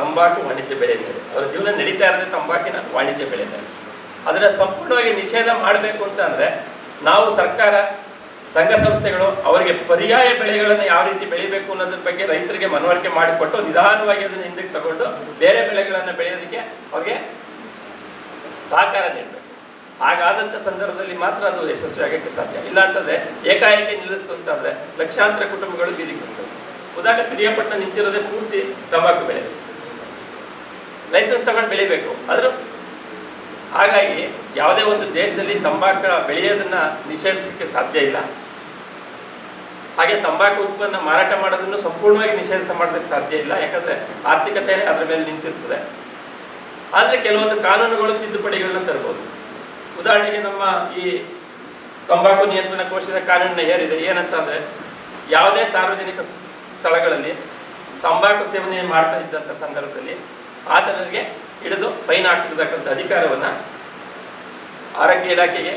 ತಂಬಾಕು ವಾಣಿಜ್ಯ ಬೆಳೆ ಅವರ ಜೀವನ ನಡೀತಾ ಇರೋದೇ ತಂಬಾಕಿನ ವಾಣಿಜ್ಯ ಬೆಳೆ ಸಂಪೂರ್ಣವಾಗಿ ನಿಷೇಧ ಮಾಡಬೇಕು ಅಂತ ಅಂದ್ರೆ ನಾವು ಸರ್ಕಾರ, ಸಂಘ ಸಂಸ್ಥೆಗಳು ಅವರಿಗೆ ಪರ್ಯಾಯ ಬೆಳೆಗಳನ್ನು ಯಾವ ರೀತಿ ಬೆಳಿಬೇಕು ಅನ್ನೋದ್ರ ಬಗ್ಗೆ ರೈತರಿಗೆ ಮನವರಿಕೆ ಮಾಡಿಕೊಟ್ಟು ನಿಧಾನವಾಗಿ ಅದನ್ನು ಹಿಂದಕ್ಕೆ ತಗೊಂಡು ಬೇರೆ ಬೆಳೆಗಳನ್ನು ಬೆಳೆಯೋದಕ್ಕೆ ಅವ್ರಿಗೆ ಸಹಕಾರ ನೀಡಬೇಕು. ಹಾಗಾದಂಥ ಸಂದರ್ಭದಲ್ಲಿ ಮಾತ್ರ ಅದು ಯಶಸ್ವಿ ಆಗಕ್ಕೆ ಸಾಧ್ಯ. ಇಲ್ಲ ಅಂತಂದ್ರೆ ಏಕಾಏಕಿ ನಿಲ್ಲಿಸ್ತು ಅಂತಂದ್ರೆ ಲಕ್ಷಾಂತರ ಕುಟುಂಬಗಳು ಬೀದಿಗೆ ಉದಾಹರಣೆ ಪ್ರಿಯಪಟ್ಟ ನಿಂತಿರೋದೇ ಪೂರ್ತಿ ತಂಬಾಕು ಬೆಳೆ. ಲೈಸೆನ್ಸ್ ತಗೊಂಡು ಬೆಳಿಬೇಕು. ಆದರೂ ಹಾಗಾಗಿ ಯಾವುದೇ ಒಂದು ದೇಶದಲ್ಲಿ ತಂಬಾಕು ಬೆಳೆಯೋದನ್ನ ನಿಷೇಧಿಸಕ್ಕೆ ಸಾಧ್ಯ ಇಲ್ಲ. ಹಾಗೆ ತಂಬಾಕು ಉತ್ಪನ್ನ ಮಾರಾಟ ಮಾಡೋದನ್ನು ಸಂಪೂರ್ಣವಾಗಿ ನಿಷೇಧ ಮಾಡೋದಕ್ಕೆ ಸಾಧ್ಯ ಇಲ್ಲ. ಯಾಕಂದ್ರೆ ಆರ್ಥಿಕತೆ ಅದರ ಮೇಲೆ ನಿಂತಿರ್ತದೆ. ಆದರೆ ಕೆಲವೊಂದು ಕಾನೂನುಗಳು ತಿದ್ದುಪಡಿಗಳನ್ನ ತರಬಹುದು ಉದಾಹರಣೆಗೆ ನಮ್ಮ ಈ ತಂಬಾಕು ನಿಯಂತ್ರಣ ಕೋಶದ ಕಾನೂನಿನ ಏರಿದೆ. ಏನಂತಂದ್ರೆ ಯಾವುದೇ ಸಾರ್ವಜನಿಕ ಸ್ಥಳಗಳಲ್ಲಿ ತಂಬಾಕು ಸೇವನೆ ಮಾಡ್ತಾ ಇದ್ದಂಥ ಸಂದರ್ಭದಲ್ಲಿ ಆತನಿಗೆ ಹಿಡಿದು ಫೈನ್ ಹಾಕಿರ್ತಕ್ಕಂಥ ಅಧಿಕಾರವನ್ನು ಆರೋಗ್ಯ ಇಲಾಖೆಗೆ,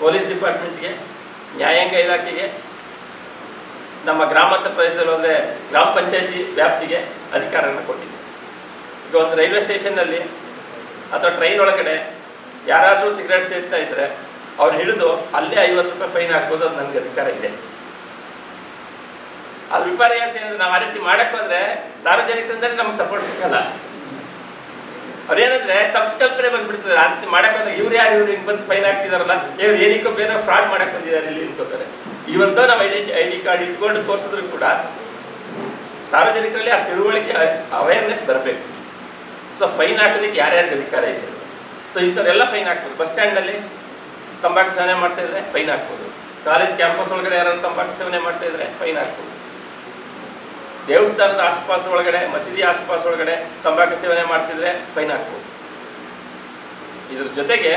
ಪೊಲೀಸ್ ಡಿಪಾರ್ಟ್ಮೆಂಟ್ಗೆ, ನ್ಯಾಯಾಂಗ ಇಲಾಖೆಗೆ, ನಮ್ಮ ಗ್ರಾಮಾಂತರ ಪ್ರದೇಶದಲ್ಲಿ ಅಂದರೆ ಗ್ರಾಮ ಪಂಚಾಯತಿ ವ್ಯಾಪ್ತಿಗೆ ಅಧಿಕಾರವನ್ನು ಕೊಟ್ಟಿದೆ. ಈಗ ಒಂದು ರೈಲ್ವೆ ಸ್ಟೇಷನ್ನಲ್ಲಿ ಅಥವಾ ಟ್ರೈನ್ ಒಳಗಡೆ ಯಾರಾದರೂ ಸಿಗರೇಟ್ ಸೇರ್ತಾ ಇದ್ದರೆ ಅವ್ರು ಹಿಡಿದು ಅಲ್ಲೇ ಐವತ್ತು ರೂಪಾಯಿ ಫೈನ್ ಹಾಕ್ಬೋದು ಅದು ನನಗೆ ಅಧಿಕಾರ ಇದೆ. ಅದು ವಿಪರ್ಯಾಸ ಏನಂದ್ರೆ ನಾವು ಆ ರೀತಿ ಮಾಡೋಕ್ಕೋದ್ರೆ ಸಾರ್ವಜನಿಕರಿಂದ ನಮ್ಗೆ ಸಪೋರ್ಟ್ ಸಿಗಲ್ಲ. ಅವ್ರೇನಂದ್ರೆ ತಪ್ಪು ಕಲ್ಪನೆ ಬಂದ್ಬಿಡ್ತದೆ. ಅಂತ ರೀತಿ ಮಾಡಕ್ ಹೋದ್ರೆ ಇವ್ರು ಯಾರು, ಇವ್ರು ಹಿಂಗ್ ಬಂದು ಫೈನ್ ಹಾಕ್ತಿದಾರಲ್ಲ ಇವ್ರು ಏನಕ್ಕೋ ಬೇರೆ ಫ್ರಾಡ್ ಮಾಡಕ್ ಬಂದಿದ್ದಾರೆ ಇಲ್ಲಿ ಅನ್ಕೋತಾರೆ. ಇವತ್ತು ನಾವು ಐಡೆಂಟಿ ಐ ಡಿ ಕಾರ್ಡ್ ಇಟ್ಕೊಂಡು ತೋರಿಸಿದ್ರು ಕೂಡ ಸಾರ್ವಜನಿಕರಲ್ಲಿ ಆ ತಿಳುವಳಿಕೆ ಅವೇರ್ನೆಸ್ ಬರಬೇಕು. ಸೊ ಫೈನ್ ಹಾಕೋದಕ್ಕೆ ಯಾರ್ಯಾರಿಗೆ ಅಧಿಕಾರ ಇದೆ? ಸೊ ಇಂಥವ್ರೆಲ್ಲ ಫೈನ್ ಹಾಕ್ಬೋದು. ಬಸ್ ಸ್ಟ್ಯಾಂಡಲ್ಲಿ ತಂಬಾಕು ಸೇವನೆ ಮಾಡ್ತಾ ಇದ್ರೆ ಫೈನ್ ಹಾಕ್ಬೋದು. ಕಾಲೇಜ್ ಕ್ಯಾಂಪಸ್ ಒಳಗಡೆ ಯಾರು ತಂಬಾಕು ಸೇವನೆ ಮಾಡ್ತಾ ಇದ್ರೆ ಫೈನ್ ಹಾಕ್ಬೋದು. ದೇವಸ್ಥಾನದ ಆಸ್ಪಾಸ್ ಒಳಗಡೆ, ಮಸೀದಿ ಆಸ್ಪಾಸ್ ಒಳಗಡೆ ತಂಬಾಕು ಸೇವನೆ ಮಾಡ್ತಿದ್ರೆ ಫೈನ್ ಹಾಕ್ಬೋದು ಇದ್ರ ಜೊತೆಗೆ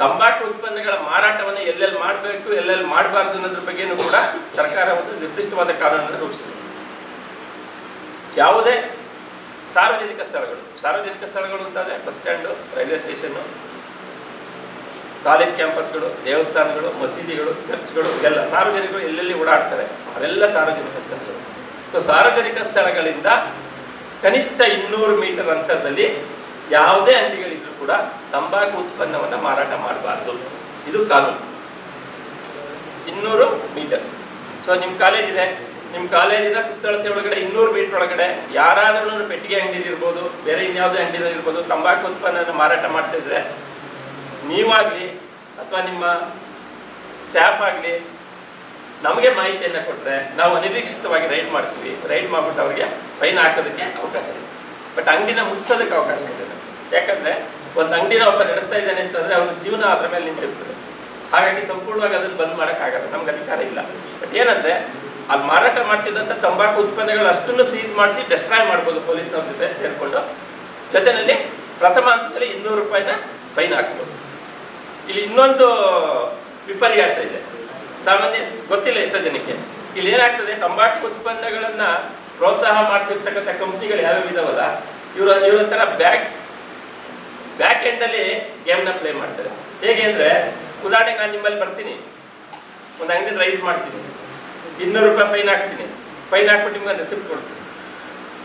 ತಂಬಾಕು ಉತ್ಪನ್ನಗಳ ಮಾರಾಟವನ್ನು ಎಲ್ಲೆಲ್ಲಿ ಮಾಡಬೇಕು, ಎಲ್ಲೆಲ್ಲಿ ಮಾಡಬಾರ್ದು ಅನ್ನೋದ್ರ ಬಗ್ಗೆನೂ ಕೂಡ ಸರ್ಕಾರ ಒಂದು ನಿರ್ದಿಷ್ಟವಾದ ಕಾನೂನನ್ನು ರೂಪಿಸಿದೆ. ಯಾವುದೇ ಸಾರ್ವಜನಿಕ ಸ್ಥಳಗಳು ಸಾರ್ವಜನಿಕ ಸ್ಥಳಗಳು ಅಂತಂದರೆ bus stand, railway station, college ಕ್ಯಾಂಪಸ್ಗಳು, ದೇವಸ್ಥಾನಗಳು, ಮಸೀದಿಗಳು, ಚರ್ಚ್ಗಳು ಎಲ್ಲ ಸಾರ್ವಜನಿಕರು ಎಲ್ಲೆಲ್ಲಿ ಓಡಾಡ್ತಾರೆ ಅವೆಲ್ಲ ಸಾರ್ವಜನಿಕ ಸ್ಥಳಗಳು. ಸಾರ್ವಜನಿಕ ಸ್ಥಳಗಳಿಂದ ಕನಿಷ್ಠ ಇನ್ನೂರು ಮೀಟರ್ ಅಂತರದಲ್ಲಿ ಯಾವುದೇ ಅಂಗಡಿಗಳಿದ್ರೂ ಕೂಡ ತಂಬಾಕು ಉತ್ಪನ್ನವನ್ನು ಮಾರಾಟ ಮಾಡಬಾರ್ದು. ಇದು ಕಾನೂನು. ಇನ್ನೂರು ಮೀಟರ್. ಸೊ ನಿಮ್ಮ ಕಾಲೇಜ್ ಇದೆ. ನಿಮ್ಮ ಕಾಲೇಜಿನ ಸುತ್ತಳತೆ ಒಳಗಡೆ ಇನ್ನೂರು ಮೀಟರ್ ಒಳಗಡೆ ಯಾರಾದ್ರೂ ಪೆಟ್ಟಿಗೆ ಅಂಗಡಿಲಿರ್ಬೋದು ಬೇರೆ ಇನ್ಯಾವುದೇ ಅಂಗಡಿ ಇರ್ಬೋದು, ತಂಬಾಕು ಉತ್ಪನ್ನವನ್ನು ಮಾರಾಟ ಮಾಡ್ತಿದ್ರೆ ನೀವಾಗಲಿ ಅಥವಾ ನಿಮ್ಮ ಸ್ಟಾಫ್ ಆಗಲಿ ನಮಗೆ ಮಾಹಿತಿಯನ್ನು ಕೊಟ್ಟರೆ ನಾವು ಅನಿರೀಕ್ಷಿತವಾಗಿ ರೈಡ್ ಮಾಡ್ತೀವಿ. ರೈಡ್ ಮಾಡ್ಬಿಟ್ಟು ಅವರಿಗೆ ಫೈನ್ ಹಾಕೋದಕ್ಕೆ ಅವಕಾಶ ಇದೆ. ಬಟ್ ಅಂಗಡಿನ ಮುಚ್ಚೋದಕ್ಕೆ ಅವಕಾಶ ಇದೆ. ಯಾಕಂದರೆ ಒಂದು ಅಂಗಡಿನ ಒಬ್ಬ ನಡೆಸ್ತಾ ಇದ್ದಾನೆ ಅಂತಂದರೆ ಅವನ ಜೀವನ ಅದರ ಮೇಲೆ ನಿಂತಿರ್ತದೆ. ಹಾಗಾಗಿ ಸಂಪೂರ್ಣವಾಗಿ ಅದನ್ನು ಬಂದ್ ಮಾಡೋಕ್ಕಾಗಲ್ಲ ನಮ್ಗೆ ಅಧಿಕಾರ ಇಲ್ಲ. ಬಟ್ ಏನಂದರೆ ಅಲ್ಲಿ ಮಾರಾಟ ಮಾಡ್ತಿದ್ದಂಥ ತಂಬಾಕು ಉತ್ಪನ್ನಗಳು ಅಷ್ಟನ್ನು ಸೀಸ್ ಮಾಡಿಸಿ ಡೆಸ್ಟ್ರಾಯ್ ಮಾಡ್ಬೋದು ಪೊಲೀಸ್ನವ್ರ ಜೊತೆ ಸೇರಿಕೊಂಡು. ಜೊತೆಯಲ್ಲಿ ಪ್ರಥಮ ಹಂತದಲ್ಲಿ ಇನ್ನೂರು ರೂಪಾಯಿನ ಫೈನ್ ಹಾಕ್ಬೋದು. ಇಲ್ಲಿ ಇನ್ನೊಂದು ವಿಪರ್ಯಾಸ ಇದೆ. ಸಾಮಾನ್ಯ ಗೊತ್ತಿಲ್ಲ ಎಷ್ಟೋ ಜನಕ್ಕೆ. ಇಲ್ಲಿ ಏನಾಗ್ತದೆ, ತಂಬಾಕು ಉತ್ಪನ್ನಗಳನ್ನ ಪ್ರೋತ್ಸಾಹ ಮಾಡ್ತಿರ್ತಕ್ಕಂಥ ಕಂಪ್ನಿಗಳು ಯಾವ್ಯಾವ ಇದಾವಲ್ಲ, ಇವರ ಇವರ ತರ ಬ್ಯಾಕ್ ಬ್ಯಾಕ್ ಎಂಡ್ ಅಲ್ಲಿ ಗೇಮ್ನ ಪ್ಲೇ ಮಾಡ್ತಾರೆ. ಹೇಗೆ ಅಂದ್ರೆ ಉದಾಹರಣೆಗೆ ನಾನು ನಿಮ್ಮಲ್ಲಿ ಬರ್ತೀನಿ. ಒಂದು ಅಂಗಡಿ ರೈಸ್ ಮಾಡ್ತೀನಿ. ಇನ್ನೂರು ರೂಪಾಯಿ ಫೈನ್ ಹಾಕ್ತೀನಿ. ಫೈನ್ ಹಾಕ್ಬಿಟ್ಟು ನಿಮ್ಗೆ ರೆಸಿಪ್ಟ್ ಕೊಡ್ತೀನಿ.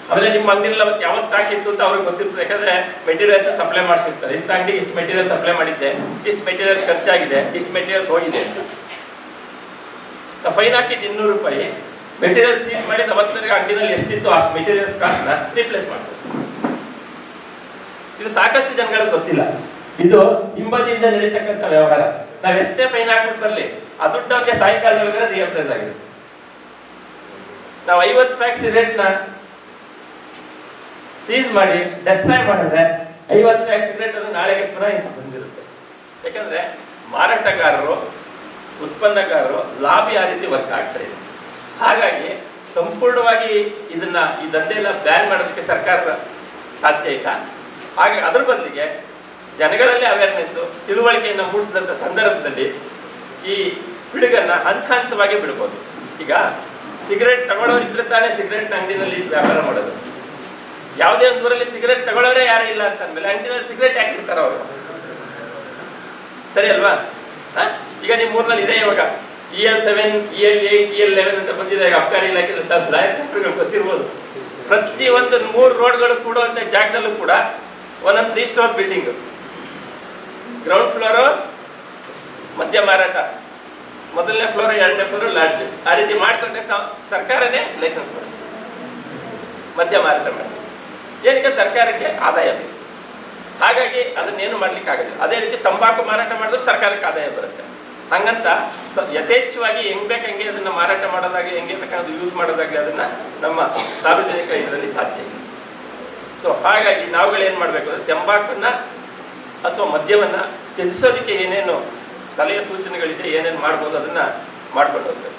ಆಮೇಲೆ ನಿಮ್ಮ ಅಂಗಡಿಯಲ್ಲಿ ಅವತ್ತು ಯಾವ ಸ್ಟಾಕ್ ಇತ್ತು ಅಂತ ಅವ್ರಿಗೆ ಗೊತ್ತಿರ್ತದೆ. ಯಾಕಂದ್ರೆ ಮೆಟೀರಿಯಲ್ಸ್ ಸಪ್ಲೈ ಮಾಡ್ತಿರ್ತಾರೆ. ಇಂಥ ಅಂಗಡಿ ಇಷ್ಟು ಮೆಟೀರಿಯಲ್ ಸಪ್ಲೈ ಮಾಡಿದ್ದೆ, ಇಷ್ಟು ಮೆಟೀರಿಯಲ್ಸ್ ಖರ್ಚಾಗಿದೆ, ಇಷ್ಟು ಮೆಟೀರಿಯಲ್ಸ್ ಹೋಗಿದೆ ಫೈನ್ ಹಾಕಿದ್ದು ಇನ್ನೂರು ರೂಪಾಯಿ. ಮೆಟೀರಿಯಲ್ ಸೀಸ್ ಮಾಡಿ ಅವತ್ತಿನ ಅಂಗಡಿನಲ್ಲಿ ಎಷ್ಟಿತ್ತು ಆ ಮೆಟೀರಿಯಲ್ಸ್ ಕಾಸ್ಟ್ನ ರೀಪ್ಲೇಸ್ ಮಾಡ್ತೀವಿ ಇದು ಸಾಕಷ್ಟು ಜನಗಳಿಗೆ ಗೊತ್ತಿಲ್ಲ. ಇದು ಹಿಂಬದಿಯಿಂದ ನಡೀತಕ್ಕಂಥ ವ್ಯವಹಾರ. ನಾವು ಎಷ್ಟೇ ಫೈನ್ ಹಾಕ್ಬಿಟ್ಟು ಬರಲಿ, ಆ ದುಡ್ಡು ಅವ್ರಿಗೆ ಸಾಯಂಕಾಲದೊಳಗಡೆ ರಿಯಪ್ರೈಸ್ ಆಗಿದೆ. ನಾವು ಐವತ್ತು ಪ್ಯಾಕ್ಸ್ ರೇಟ್ನ ಸೀಸ್ ಮಾಡಿ ಡೆಸ್ಟ್ರಾಯ್ ಮಾಡಿದ್ರೆ ಐವತ್ತು ಪ್ಯಾಕ್ ಸಿಗರೇಟ್ ಅದು ನಾಳೆಗೆ ಪುನಃ ಬಂದಿರುತ್ತೆ. ಯಾಕಂದ್ರೆ ಮಾರಾಟಗಾರರು ಉತ್ಪನ್ನಗಾರರು ಲಾಭ ಆ ರೀತಿ ವರ್ಕ್ ಆಗ್ತಾ ಇದೆ. ಹಾಗಾಗಿ ಸಂಪೂರ್ಣವಾಗಿ ಇದನ್ನ ಈ ದಂಧೆ ಎಲ್ಲ ಬ್ಯಾನ್ ಮಾಡೋದಕ್ಕೆ ಸರ್ಕಾರ ಸಾಧ್ಯ ಇಲ್ಲ. ಹಾಗೆ ಅದ್ರ ಬದಲಿಗೆ ಜನಗಳಲ್ಲಿ ಅವೇರ್ನೆಸ್ ತಿಳುವಳಿಕೆಯನ್ನು ಮೂಡಿಸಿದಂಥ ಸಂದರ್ಭದಲ್ಲಿ ಈ ಪಿಡುಗನ್ನ ಹಂತ ಹಂತವಾಗಿ ಬಿಡ್ಬೋದು. ಈಗ ಸಿಗರೇಟ್ ತಗೊಳ್ಳೋರು ಇದ್ರೆ ತಾನೇ ಸಿಗರೇಟ್ ಅಂಗಡಿನಲ್ಲಿ ವ್ಯಾಪಾರ ಮಾಡೋದು. ಯಾವುದೇ ಒಂದು ಊರಲ್ಲಿ ಸಿಗರೇಟ್ ತಗೊಳ್ಳೋರೇ ಯಾರು ಇಲ್ಲ ಅಂತ ಅಂದ್ಮೇಲೆ ಅಂಗಡಿನಲ್ಲಿ ಸಿಗರೇಟ್ ಯಾಕೆ ಅವರು ಸರಿ ಅಲ್ವಾ? ಈಗ ನಿಮ್ಮ ಊರಿನಲ್ಲಿ ಇದೆ ಇವಾಗ. E L seven E L eight E L eleven ಅಂತ ಬಂದಿದೆ. ಈಗ ಅಬ್ಕಾರಿ ಇಲಾಖೆ ಲಾಯರ್ ಗೊತ್ತಿರ್ಬೋದು. ಪ್ರತಿ ಒಂದು ಮೂರು ರೋಡ್ಗಳು ಕೂಡುವಂಥ ಜಾಗದಲ್ಲೂ ಕೂಡ ಒಂದೊಂದು three storey building ground floor ಮಧ್ಯ ಮಾರಾಟ. ಮೊದಲನೇ ಫ್ಲೋರ್ ಎರಡನೇ ಫ್ಲೋರ್ ಲಾಡ್ಜ್ ಆ ರೀತಿ ಮಾಡಿಕೊಂಡ್ರೆ ಸರ್ಕಾರನೇ ಲೈಸೆನ್ಸ್ ಕೊಡುತ್ತೆ. ಮದ್ಯ ಮಾರಾಟ ಮಾಡಿ. ಏನಕ್ಕೆ ಸರ್ಕಾರಕ್ಕೆ ಆದಾಯ ಬೇಕು? ಹಾಗಾಗಿ ಅದನ್ನೇನು ಮಾಡ್ಲಿಕ್ಕೆ ಆಗೋದಿಲ್ಲ ಅದೇ ರೀತಿ ತಂಬಾಕು ಮಾರಾಟ ಮಾಡಿದ್ರೆ ಸರ್ಕಾರಕ್ಕೆ ಆದಾಯ ಬರುತ್ತೆ. ಹಂಗಂತ ಯಥೇಚ್ಛವಾಗಿ ಹೆಂಗ್ ಬೇಕಂಗೆ ಅದನ್ನ ಮಾರಾಟ ಮಾಡೋದಾಗಲಿ, ಹೆಂಗೆ ಬೇಕಾದ್ರೆ ಯೂಸ್ ಮಾಡೋದಾಗಲಿ ಅದನ್ನ ನಮ್ಮ ಸಾರ್ವಜನಿಕ ಇದರಲ್ಲಿ ಸಾಧ್ಯ ಇಲ್ಲ. ಸೊ ಹಾಗಾಗಿ ನಾವುಗಳು ಏನು ಮಾಡಬೇಕು ಅಂದ್ರೆ ತಂಬಾಕನ್ನ ಅಥವಾ ಮದ್ಯವನ್ನ ತ್ಯಜಿಸೋದಕ್ಕೆ ಏನೇನು ಸಲಹೆ ಸೂಚನೆಗಳಿದೆ, ಏನೇನು ಮಾಡ್ಬೋದು ಅದನ್ನ ಮಾಡ್ಕೊಂಡು ಹೋಗ್ಬೇಕು.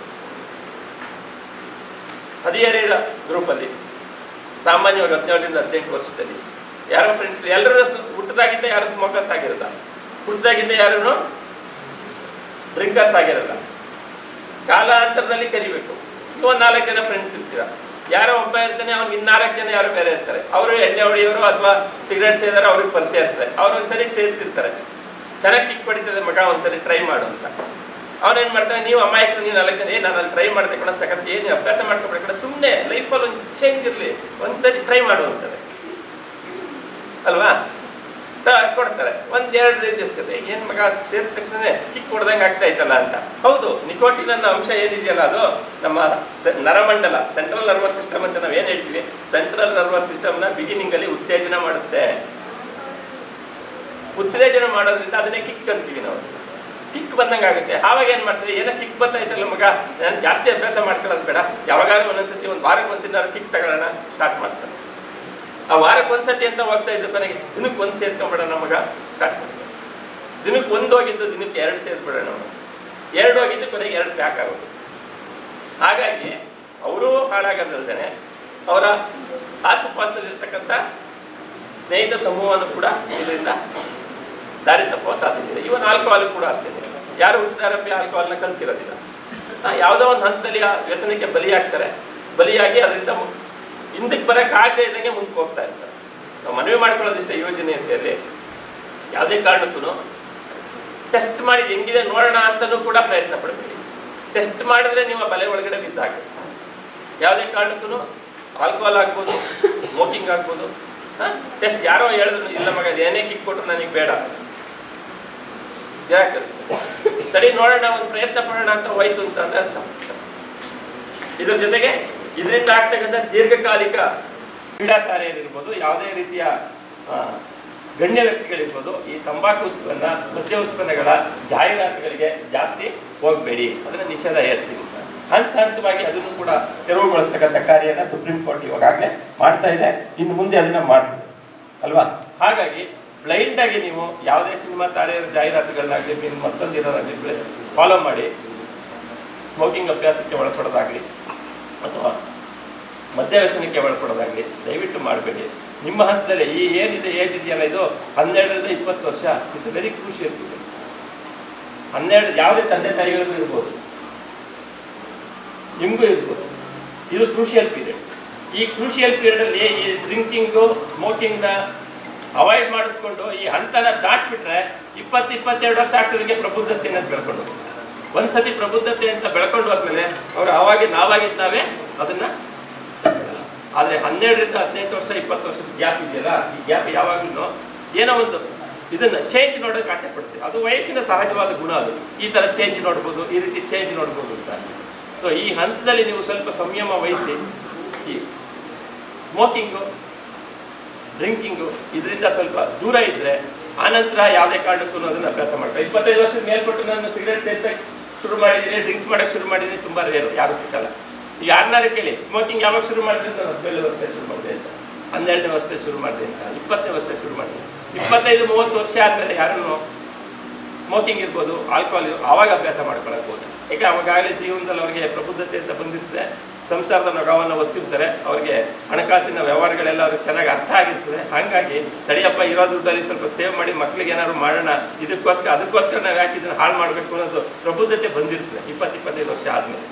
ಹದಿಹರೆಯದ ಗ್ರೂಪಲ್ಲಿ, ಸಾಮಾನ್ಯವಾಗಿ ಹದಿನೇಳರಿಂದ ಹದಿನೆಂಟು ವರ್ಷದಲ್ಲಿ, ಯಾರೋ ಫ್ರೆಂಡ್ಸ್ ಎಲ್ಲರೂ ಹುಟ್ಟದಾಗಿದ್ದ ಯಾರು ಸ್ಮೋಕರ್ಸ್ ಆಗಿರಲ್ಲ ಹುಟ್ಟದಾಗಿದ್ದ ಯಾರು ಡ್ರಿಂಕರ್ಸ್ ಆಗಿರಲ್ಲ. ಕಾಲಾಂತರದಲ್ಲಿ ಕಲಿಬೇಕು. ಒಂದು ನಾಲ್ಕು ಜನ ಫ್ರೆಂಡ್ಸ್ ಇರ್ತೀರ? ಯಾರೋ ಒಬ್ಬ ಇರ್ತಾನೆ ಅವ್ನಿಗೆ ಇನ್ನಾಲ್ಕು ಜನ ಯಾರು ಬೇರೆ ಇರ್ತಾರೆ. ಅವರು ಎಣ್ಣೆ ಹೊಡೆಯೋರು ಅಥವಾ ಸಿಗರೇಟ್ ಸೇದಾರ ಅವ್ರಿಗೆ ಪರಿಚಯ ಇರ್ತಾರೆ ಅವ್ರು ಒಂದ್ಸರಿ ಸೇರಿಸಿರ್ತಾರೆ. ಚೆನ್ನಾಗಿ ಕಿಕ್ ಪಡಿತದೆ ಮಗ, ಒಂದ್ಸರಿ ಟ್ರೈ ಮಾಡು ಅಂತ. ಅವನೇನ್ ಮಾಡ್ತಾನೆ, ನೀವು ಅಮ್ಮ ಅಮಾಯಕರು, ನೀವು ನಾಲ್ಕು ಜನ ನಾನು ಅಲ್ಲಿ ಟ್ರೈ ಮಾಡ್ತೇನೆ ಕೂಡ ಸಕತ್ ಏನು ಅಭ್ಯಾಸ ಮಾಡ್ಕೊಬೇಕು ಕೂಡ ಸುಮ್ಮನೆ ಲೈಫಲ್ಲಿ ಒಂದು ಚೇಂಜ್ ಇರಲಿ, ಒಂದ್ಸರಿ ಟ್ರೈ ಮಾಡು ಅಂತಾರೆ ಅಲ್ವಾ? ಕೊಡ್ತಾರೆ. ಒಂದ್ ಎರಡು ರೀತಿ ಇರ್ತದೆ. ಏನು ಮಗ ಸೇರಿದ ತಕ್ಷಣ ಕಿಕ್ ಹೊಡೆದಂಗೆ ಆಗ್ತಾ ಇತ್ತಲ್ಲ ಅಂತ. ಹೌದು, ನಿಕೋಟಿನ್ ಅನ್ನೋ ಅಂಶ ಏನಿದೆಯಲ್ಲ ಅದು? ನಮ್ಮ ನರಮಂಡಲ ಸೆಂಟ್ರಲ್ ನರ್ವಸ್ ಸಿಸ್ಟಮ್ ಅಂತ ನಾವು ಏನು ಹೇಳ್ತೀವಿ? ಸೆಂಟ್ರಲ್ ನರ್ವಸ್ ಸಿಸ್ಟಮ್ನ ಬಿಗಿನಿಂಗ್ ಅಲ್ಲಿ ಉತ್ತೇಜನ ಮಾಡುತ್ತೆ. ಉತ್ತೇಜನ ಮಾಡೋದ್ರಿಂದ ಅದನ್ನೇ ಕಿಕ್ ಅಂತೀವಿ ನಾವು. ಕಿಕ್ ಬಂದಂಗೆ ಆಗುತ್ತೆ. ಆವಾಗ ಏನ್ ಮಾಡ್ತೀವಿ? ಏನೋ ಕಿಕ್ ಬರ್ತಾ ಮಗ? ನಾನು ಜಾಸ್ತಿ ಅಭ್ಯಾಸ ಮಾಡ್ಕೊಳ್ಳೋದು ಬೇಡ. ಯಾವಾಗಾದ್ರೂ ಒಂದೊಂದ್ಸತಿ, ಒಂದು ವಾರಕ್ಕೆ ಒಂದ್ಸತಿ ಕಿಕ್ ತಗೊಳ್ಳೋಣ. ಸ್ಟಾರ್ಟ್ ಮಾಡ್ತಾರೆ ಆ ವಾರಕ್ಕೆ ಒಂದ್ಸತಿ ಅಂತ ಹೋಗ್ತಾ ಇದ್ದ ಕೊನೆಗೆ, ದಿನಕ್ಕೆ ಒಂದು ಸೇರ್ಕೊಂಬಿಡ ನಮಗ ಸ್ಟಾರ್ಟ್ ದಿನಕ್ಕೆ ಒಂದು ಹೋಗಿದ್ದು ದಿನಕ್ಕೆ ಎರಡು ಸೇರ್ಬಿಡೋಣ ಎರಡು ಹೋಗಿದ್ದು ಕೊನೆಗೆ ಎರಡು ಪ್ಯಾಕ್ ಆಗೋದು. ಹಾಗಾಗಿ, ಅವರು ಹಾಳಾಗೋದಲ್ದೇನೆ, ಅವರ ಆಸುಪಾಸದಲ್ಲಿರ್ತಕ್ಕಂಥ ಸ್ನೇಹಿತ ಸಮೂಹವನ್ನು ಕೂಡ ಇದರಿಂದ ದಾರಿ ತಪ್ಪುವ ಸಾಧ್ಯತೆ ಇವನ್ ಆಲ್ಕೋಹಾಲ್ ಕೂಡ ಅಷ್ಟೇ. ಯಾರು ಹುಟ್ಟಿದಾರಪ್ಪಿ ಆಲ್ಕೋಹಾಲ್ನ ಕಲ್ತಿರೋದಿಲ್ಲ. ಯಾವುದೋ ಒಂದು ಹಂತದಲ್ಲಿ ಆ ವ್ಯಸನಕ್ಕೆ ಬಲಿಯಾಗ್ತಾರೆ. ಬಲಿಯಾಗಿ ಅದರಿಂದ ಹಿಂದಕ್ಕೆ ಬರಕ್ಕೆ ಆಗದೆ ಇದ್ದಂಗೆ ಮುಂದಕ್ಕೆ ಹೋಗ್ತಾ ಇರ್ತಾರೆ. ನಾವು ಮನವಿ ಮಾಡ್ಕೊಳ್ಳೋದಿಷ್ಟ ಯೋಜನೆ ಅಂತೇಳಿ ಯಾವುದೇ ಕಾರಣಕ್ಕೂ ಟೆಸ್ಟ್ ಮಾಡಿದ ಹೆಂಗಿದೆ ನೋಡೋಣ ಅಂತಲೂ ಕೂಡ ಪ್ರಯತ್ನ ಪಡಬೇಡಿ. ಟೆಸ್ಟ್ ಮಾಡಿದ್ರೆ ನೀವು ಬಲೆ ಒಳಗಡೆ ಬಿದ್ದಾಗ. ಯಾವುದೇ ಕಾರಣಕ್ಕೂ ಆಲ್ಕೋಹಾಲ್ ಆಗ್ಬೋದು ಸ್ಮೋಕಿಂಗ್ ಆಗ್ಬೋದು ಟೆಸ್ಟ್ ಯಾರೋ ಹೇಳಿದ್ರು, ಇಲ್ಲ ಮಗ ಏನೇ ಕಿಕ್ ಕೊಟ್ಟರು ನನಗೆ ಬೇಡ. ಯಾಕೆ ಸರಿ, ನೋಡೋಣ, ಒಂದು ಪ್ರಯತ್ನ ಪಡೋಣ ಅಂತ ಹೋಯ್ತು ಅಂತ ಇದ್ರ ಜೊತೆಗೆ ಇದರಿಂದ ಆಗ್ತಕ್ಕಂಥ ದೀರ್ಘಕಾಲಿಕ ಕ್ರೀಡಾ ಕ್ರೀಡಾಕಾರ್ಯರಿರ್ಬೋದು ಯಾವುದೇ ರೀತಿಯ ಗಣ್ಯ ವ್ಯಕ್ತಿಗಳಿರ್ಬೋದು, ಈ ತಂಬಾಕು ಉತ್ಪನ್ನ, ಮದ್ಯ ಉತ್ಪನ್ನಗಳ ಜಾಹೀರಾತುಗಳಿಗೆ ಜಾಸ್ತಿ ಹೋಗಬೇಡಿ. ಅದನ್ನು ನಿಷೇಧ ಹೇಳ್ತೀನಿ ಹಂತ ಹಂತವಾಗಿ ಅದನ್ನು ಕೂಡ ತೆರವುಗೊಳಿಸ್ತಕ್ಕಂಥ ಕಾರ್ಯನ ಸುಪ್ರೀಂ ಕೋರ್ಟ್ ಇವಾಗಲೇ ಮಾಡ್ತಾ ಇದೆ. ಇನ್ನು ಮುಂದೆ ಅದನ್ನ ಮಾಡಿ ಅಲ್ವಾ? ಹಾಗಾಗಿ ಬ್ಲೈಂಡ್ ಆಗಿ ನೀವು ಯಾವುದೇ ಸಿನಿಮಾ ತಾರೆಯರ ಜಾಹೀರಾತುಗಳನ್ನಾಗಲಿ, ಮತ್ತೊಂದು ಇರೋದಾಗಲಿ ಫಾಲೋ ಮಾಡಿ. ಸ್ಮೋಕಿಂಗ್ ಅಭ್ಯಾಸಕ್ಕೆ ಒಳಪಡೋದಾಗಲಿ. ಅಥವಾ ಮದ್ಯ ವ್ಯಸನಕ್ಕೆ ಒಳಪಡೋದಾಗಲಿ, ದಯವಿಟ್ಟು ಮಾಡಬೇಡಿ. ನಿಮ್ಮ ಹಂತದಲ್ಲಿ ಈ ಏನಿದೆ ಏಜ್ ಇದೆಯಲ್ಲ, ಇದು ಹನ್ನೆರಡರಿಂದ ಇಪ್ಪತ್ತು ವರ್ಷ. ಇಸ್ ವೆರಿ ಖುಷಿ ಇರ್ತದೆ ಹನ್ನೆರಡು, ಯಾವುದೇ ತಂದೆ ತಾಯಿಗಳಿಗೂ ಇರ್ಬೋದು. ನಿಮಗೂ ಇರ್ಬೋದು. ಇದು ಕ್ರೂಷಿಯಲ್ ಪೀರಿಯಡ್ ಈ ಕ್ರೂಷಿಯಲ್ ಪೀರಿಯಡಲ್ಲಿ ಈ ಡ್ರಿಂಕಿಂಗು ಸ್ಮೋಕಿಂಗ್ನ ಅವಾಯ್ಡ್ ಮಾಡಿಸ್ಕೊಂಡು ಈ ಹಂತನ ದಾಟ್ಬಿಟ್ರೆ ಇಪ್ಪತ್ತು, ಇಪ್ಪತ್ತೆರಡು ವರ್ಷ ಆಗ್ತದಕ್ಕೆ ಪ್ರಬುದ್ಧತೆ ಅಂತ ಬೆಳ್ಕೊಂಡು. ಒಂದ್ಸತಿ ಪ್ರಬುದ್ಧತೆ ಅಂತ ಬೆಳ್ಕೊಂಡು ಹೋದ್ಮೇಲೆ ಅವ್ರು ಅವಾಗಿ ನಾವಾಗಿದ್ದಾವೆ, ಅದನ್ನ ಆದ್ರೆ ಹನ್ನೆರಡರಿಂದ ಹದಿನೆಂಟು ವರ್ಷ, ಇಪ್ಪತ್ತು ವರ್ಷದ ಗ್ಯಾಪ್ ಇದೆಯಲ್ಲ, ಈ ಗ್ಯಾಪ್ ಯಾವಾಗ್ಲೂ ಏನೋ ಒಂದು ಇದನ್ನ ಚೇಂಜ್ ನೋಡೋಕೆ ಆಸೆ ಪಡ್ತೀವಿ ಅದು ವಯಸ್ಸಿನ ಸಹಜವಾದ ಗುಣ ಅದು. ಈ ತರ ಚೇಂಜ್ ನೋಡ್ಬೋದು, ಈ ರೀತಿ ಚೇಂಜ್ ನೋಡ್ಬೋದು ಅಂತ. ಸೊ ಈ ಹಂತದಲ್ಲಿ ನೀವು ಸ್ವಲ್ಪ ಸಂಯಮ ವಹಿಸಿ, ಈ ಸ್ಮೋಕಿಂಗು ಡ್ರಿಂಕಿಂಗು ಇದರಿಂದ ಸ್ವಲ್ಪ ದೂರ ಇದ್ರೆ, ಆನಂತರ ಯಾವುದೇ ಕಾರಣಕ್ಕೂ ಅದನ್ನು ಅಭ್ಯಾಸ ಮಾಡ್ತಾರೆ ಇಪ್ಪತ್ತೈದು ವರ್ಷದ ಮೇಲ್ಪಟ್ಟು ನಾನು ಸಿಗರೇಟ್ ಸೇರ್ತಕ್ಕೆ ಶುರು ಮಾಡಿದ್ರೆ ಡ್ರಿಂಕ್ಸ್ ಮಾಡಕ್ಕೆ ಶುರು ಮಾಡಿದ್ರೆ ತುಂಬ ರೇರು ಯಾರು ಸಿಕ್ಕಲ್ಲ. ಈಗ ಯಾರನ್ನಾರು ಕೇಳಿ ಸ್ಮೋಕಿಂಗ್ ಯಾವಾಗ ಶುರು ಮಾಡಿದ್ರೆ ನಾನು ಹದಿನೇಳು ವರ್ಷ ಶುರು ಮಾಡಿದೆ ಅಂತ. ಹನ್ನೆರಡನೇ ವರ್ಷ ಶುರು ಮಾಡಿದೆ ಅಂತ. ಇಪ್ಪತ್ತನೇ ವರ್ಷ ಶುರು ಮಾಡಿದೆ. ಇಪ್ಪತ್ತೈದು, ಮೂವತ್ತು ವರ್ಷ ಆದಮೇಲೆ ಯಾರನ್ನು ಸ್ಮೋಕಿಂಗ್ ಇರ್ಬೋದು ಆಲ್ಕೋಹಾಲ್ ಆವಾಗ ಅಭ್ಯಾಸ ಮಾಡ್ಕೊಳಕ್ಬೋದು ಯಾಕೆ, ಅವಾಗಾಗಲೇ ಜೀವನದಲ್ಲಿ ಅವರಿಗೆ ಪ್ರಬುದ್ಧತೆ ಅಂತ ಬಂದಿರ್ತದೆ ಸಂಸಾರದ ನೊಗವನ್ನು ಒತ್ತಿರ್ತಾರೆ, ಅವರಿಗೆ ಹಣಕಾಸಿನ ವ್ಯವಹಾರಗಳೆಲ್ಲ ಅವ್ರಿಗೆ ಚೆನ್ನಾಗಿ ಅರ್ಥ ಆಗಿರ್ತದೆ. ಹಾಗಾಗಿ, ತಡಿಯಪ್ಪ, ಇರೋ ದುಡ್ಡಲ್ಲಿ ಸ್ವಲ್ಪ ಸೇವ್ ಮಾಡಿ ಮಕ್ಕಳಿಗೆ ಏನಾದ್ರು ಮಾಡೋಣ, ಇದಕ್ಕೋಸ್ಕರ, ಅದಕ್ಕೋಸ್ಕರ ನಾವು ಯಾಕೆ ಇದನ್ನು ಹಾಳು ಮಾಡಬೇಕು ಅನ್ನೋದು ಪ್ರಬುದ್ಧತೆ ಬಂದಿರ್ತದೆ, ಇಪ್ಪತ್ತು ಇಪ್ಪತ್ತೈದು ವರ್ಷ ಆದಮೇಲೆ.